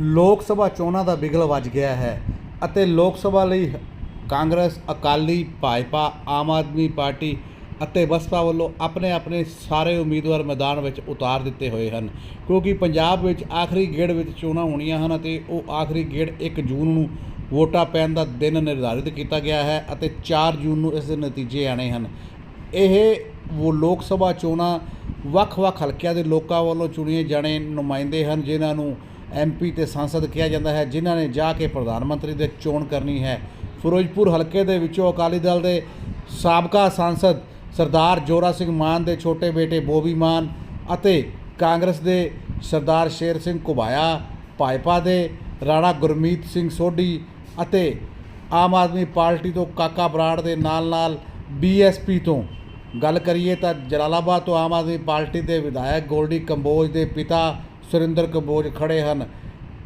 ਲੋਕ ਸਭਾ ਚੋਣਾਂ ਦਾ ਬਿਗਲ ਵੱਜ ਗਿਆ ਹੈ ਅਤੇ ਲੋਕ ਸਭਾ ਲਈ ਕਾਂਗਰਸ, ਅਕਾਲੀ, ਭਾਜਪਾ, ਆਮ ਆਦਮੀ ਪਾਰਟੀ ਅਤੇ ਬਸਪਾ ਵੱਲੋਂ ਆਪਣੇ ਆਪਣੇ ਸਾਰੇ ਉਮੀਦਵਾਰ ਮੈਦਾਨ ਵਿੱਚ ਉਤਾਰ ਦਿੱਤੇ ਹੋਏ ਹਨ। ਕਿਉਂਕਿ ਪੰਜਾਬ ਵਿੱਚ ਆਖਰੀ ਗੇੜ ਵਿੱਚ ਚੋਣਾਂ ਹੋਣੀਆਂ ਹਨ ਅਤੇ ਉਹ ਆਖਰੀ ਗੇੜ 1 ਜੂਨ ਨੂੰ ਵੋਟਾਂ ਪੈਣ ਦਾ ਦਿਨ ਨਿਰਧਾਰਿਤ ਕੀਤਾ ਗਿਆ ਹੈ ਅਤੇ 4 ਜੂਨ ਨੂੰ ਇਸ ਦੇ ਨਤੀਜੇ ਆਣੇ ਹਨ। ਇਹ ਉਹ ਲੋਕ ਸਭਾ ਚੋਣਾਂ ਵੱਖ-ਵੱਖ ਹਲਕਿਆਂ ਦੇ ਲੋਕਾਂ ਵੱਲੋਂ ਚੁਣੇ ਜਾਣੇ ਨੁਮਾਇੰਦੇ ਹਨ, ਜਿਨ੍ਹਾਂ ਨੂੰ ਐਮਪੀ ਤੇ ਸੰਸਦ ਕਿਹਾ ਜਾਂਦਾ ਹੈ, ਜਿਨ੍ਹਾਂ ਨੇ ਜਾ ਕੇ ਪ੍ਰਧਾਨ ਮੰਤਰੀ ਦੇ ਚੋਣ ਕਰਨੀ ਹੈ। ਫਿਰੋਜ਼ਪੁਰ ਹਲਕੇ ਦੇ ਵਿੱਚੋਂ ਅਕਾਲੀ ਦਲ ਦੇ ਸਾਬਕਾ ਸੰਸਦ ਸਰਦਾਰ ਜੋਰਾ ਸਿੰਘ ਮਾਨ ਦੇ ਛੋਟੇ ਬੇਟੇ ਬੋਬੀ ਮਾਨ ਅਤੇ ਕਾਂਗਰਸ ਦੇ ਸਰਦਾਰ ਸ਼ੇਰ ਸਿੰਘ ਘੁਬਾਇਆ, ਭਾਜਪਾ ਦੇ ਰਾਣਾ ਗੁਰਮੀਤ ਸਿੰਘ ਸੋਢੀ ਅਤੇ ਆਮ ਆਦਮੀ ਪਾਰਟੀ ਤੋਂ ਕਾਕਾ ਬਰਾੜ ਦੇ ਨਾਲ-ਨਾਲ ਬੀਐਸਪੀ ਤੋਂ। ਗੱਲ ਕਰੀਏ ਤਾਂ ਜਲਾਲਾਬਾਦ ਤੋਂ ਆਮ ਆਦਮੀ ਪਾਰਟੀ ਦੇ ਵਿਧਾਇਕ ਗੋਲਡੀ ਕੰਬੋਜ ਦੇ ਪਿਤਾ ਸੁਰਿੰਦਰ ਕਬੋਜ ਖੜੇ ਹਨ।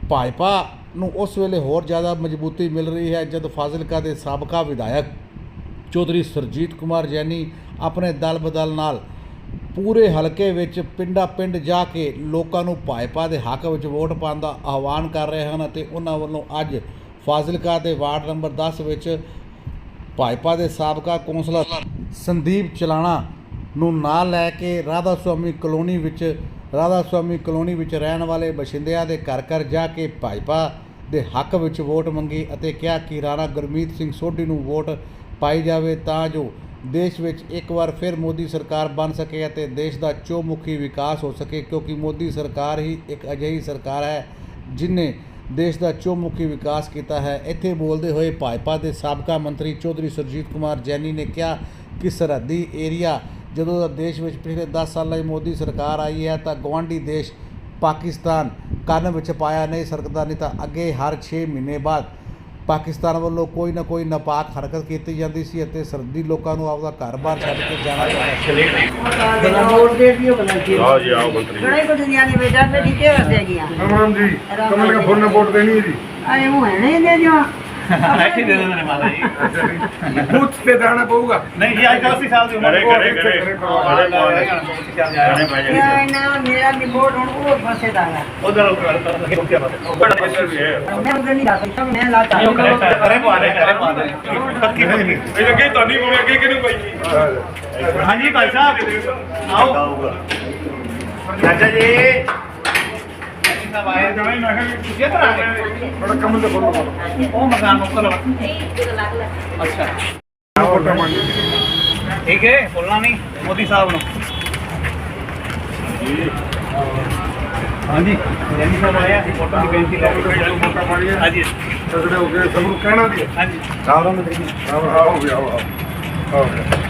ਭਾਜਪਾ ਨੂੰ ਉਸ ਵੇਲੇ ਹੋਰ ਜ਼ਿਆਦਾ ਮਜ਼ਬੂਤੀ ਮਿਲ ਰਹੀ ਹੈ ਜਦ ਫਾਜ਼ਿਲਕਾ ਦੇ ਸਾਬਕਾ ਵਿਧਾਇਕ ਚੌਧਰੀ ਸਰਜੀਤ ਕੁਮਾਰ ਜੈਨੀ ਆਪਣੇ ਦਲ ਬਦਲ ਨਾਲ ਪੂਰੇ ਹਲਕੇ ਵਿੱਚ ਪਿੰਡਾ ਪਿੰਡ ਜਾ ਕੇ ਲੋਕਾਂ ਨੂੰ ਭਾਜਪਾ ਦੇ ਹੱਕ ਵਿੱਚ ਵੋਟ ਪਾਉਣ ਦਾ ਆਹਵਾਨ ਕਰ ਰਹੇ ਹਨ ਅਤੇ ਉਹਨਾਂ ਵੱਲੋਂ ਅੱਜ ਫਾਜ਼ਿਲਕਾ ਦੇ ਵਾਰਡ ਨੰਬਰ 10 ਵਿੱਚ ਭਾਜਪਾ ਦੇ ਸਾਬਕਾ ਕੌਂਸਲਰ ਸੰਦੀਪ ਚਲਾਣਾ ਨੂੰ ਨਾਲ ਲੈ ਕੇ ਰਾਧਾ ਸੁਆਮੀ ਕਲੋਨੀ ਵਿੱਚ ਰਾਧਾ ਸੁਆਮੀ ਕਲੋਨੀ ਵਿੱਚ ਰਹਿਣ ਵਾਲੇ ਬਸ਼ਿੰਦਿਆਂ ਦੇ ਘਰ ਘਰ ਜਾ ਕੇ ਭਾਜਪਾ ਦੇ ਹੱਕ ਵਿੱਚ ਵੋਟ ਮੰਗੀ ਅਤੇ ਕਿਹਾ ਕਿ ਰਾਣਾ ਗੁਰਮੀਤ ਸਿੰਘ ਸੋਢੀ ਨੂੰ ਵੋਟ ਪਾਈ ਜਾਵੇ ਤਾਂ ਜੋ ਦੇਸ਼ ਵਿੱਚ ਇੱਕ ਵਾਰ ਫਿਰ ਮੋਦੀ ਸਰਕਾਰ ਬਣ ਸਕੇ ਅਤੇ ਦੇਸ਼ ਦਾ ਚੌਮੁਖੀ ਵਿਕਾਸ ਹੋ ਸਕੇ, ਕਿਉਂਕਿ ਮੋਦੀ ਸਰਕਾਰ ਹੀ ਇੱਕ ਅਜਿਹੀ ਸਰਕਾਰ ਹੈ ਜਿਨੇ ਦੇਸ਼ ਦਾ ਚੌਮੁਖੀ ਵਿਕਾਸ ਕੀਤਾ ਹੈ। ਇੱਥੇ ਬੋਲਦੇ ਹੋਏ ਭਾਜਪਾ ਦੇ ਸਾਬਕਾ ਮੰਤਰੀ ਚੌਧਰੀ ਸਰਜੀਤ ਕੁਮਾਰ ਜੈਨੀ ਨੇ ਕਿਹਾ ਕਿ ਸਰਹੱਦੀ ਏਰੀਆ ਜਦੋਂ ਦੇਸ਼ ਵਿੱਚ ਪਿਛਲੇ 10 ਸਾਲਾਂ ਦੀ ਮੋਦੀ ਸਰਕਾਰ ਆਈ ਹੈ ਤਾਂ ਗਵਾਂਢੀ ਦੇਸ਼ ਪਾਕਿਸਤਾਨ ਕੰਨ ਵਿੱਚ ਪਾਇਆ ਨਹੀਂ ਸਰਕਦਾ ਨਹੀਂ ਤਾਂ ਅੱਗੇ ਹਰ 6 ਮਹੀਨੇ ਬਾਅਦ ਪਾਕਿਸਤਾਨ ਵੱਲੋਂ ਕੋਈ ਨਾ ਕੋਈ ਨਪਾਕ ਹਰਕਤ ਕੀਤੀ ਜਾਂਦੀ ਸੀ ਅਤੇ ਸਰਦੀ ਲੋਕਾਂ ਨੂੰ ਆਪਦਾ ਘਰ-ਬਾਰ ਛੱਡ ਕੇ ਜਾਣਾ ਪੈਂਦਾ ਸੀ। ਆਓ ਮੰਤਰੀ ਬੜਾ ਕੁਝ ਦੁਨੀਆ ਦੇ ਵਿੱਚ ਤੇ ਡਿੱਕੇ ਵਸੇ ਗਿਆ ਹਮਾਨ ਜੀ ਕਮਲ ਕੇ ਫੋਨ ਨੇ ਦੇਣੀ ਜੀ। ਆਏ ਉਹ ਹੈ ਨਹੀਂ ਦੇ ਦਿਓ ਬੈਠੀ ਦੇ ਦਿੰਦੇ ਨੇ ਮਾਤਾ ਜੀ ਬੂਥ ਤੇ ਜਾਣਾ ਪਊਗਾ। ਨਹੀਂ ਜੀ ਅੱਜ 80 ਸਾਲ ਦੀ ਉਮਰ ਕਰੇ ਕਰੇ ਕਰੇ। ਕਰੇ ਨਾ ਮੇਰਾ ਵੀ ਬੋਰਡ ਹੁਣ ਉਹ ਫਸੇ ਦਾ ਹੈ। ਉਧਰ ਉਹ ਕੀ ਬਾਤ ਹੈ ਬੜਾ ਅਸਰ ਵੀ। ਹੈ ਮੈਂ ਉਧਰ ਨਹੀਂ ਜਾ ਸਕਦਾ ਮੈਂ ਲਾਤਾ ਕਰੇ ਪਾੜੇ ਕਰੇ ਪਾੜੇ ਪੱਕੀ ਪੱਕੀ। ਇਹ ਲੱਗੇ ਤੁਹਾਡੀ ਕੋਲ ਅੱਗੇ ਕਿਹਨੂੰ ਪਈ? ਹਾਂਜੀ ਭਾਈ ਸਾਹਿਬ ਆਓ। ਚਾਚਾ ਜੀ। ਸਾਹਿਬ ਆਏ ਜਾਣੇ ਮੈਂ ਕਿਹਾ ਜੇ ਤਰ੍ਹਾਂ ਬੜਾ ਕੰਮ ਤੇ ਫੋਲੋ ਉਹ ਮਕਾਨ ਮੁਕਲ ਅੱਛਾ। ਠੀਕ ਹੈ ਬੋਲਣਾ ਨਹੀਂ ਮੋਦੀ ਸਾਹਿਬ ਨੂੰ ਹਾਂਜੀ ਜੈਨੀ ਸਾਹਿਬ ਆਇਆ ਫੋਟੋ ਦੀ ਬੇਨਤੀ ਲੈ ਕੇ ਮੋਟਾ। ਪਾਣੀ ਹਾਂਜੀ। ਤਗੜੇ ਹੋ ਗਏ ਸਭ ਨੂੰ ਕਹਿਣਾ ਵੀ ਹਾਂਜੀ। ਸਾਹਿਬ ਨੂੰ ਮੇਰੀ ਸਾਹਿਬ ਹੋ ਗਿਆ ਹੋ ਗਿਆ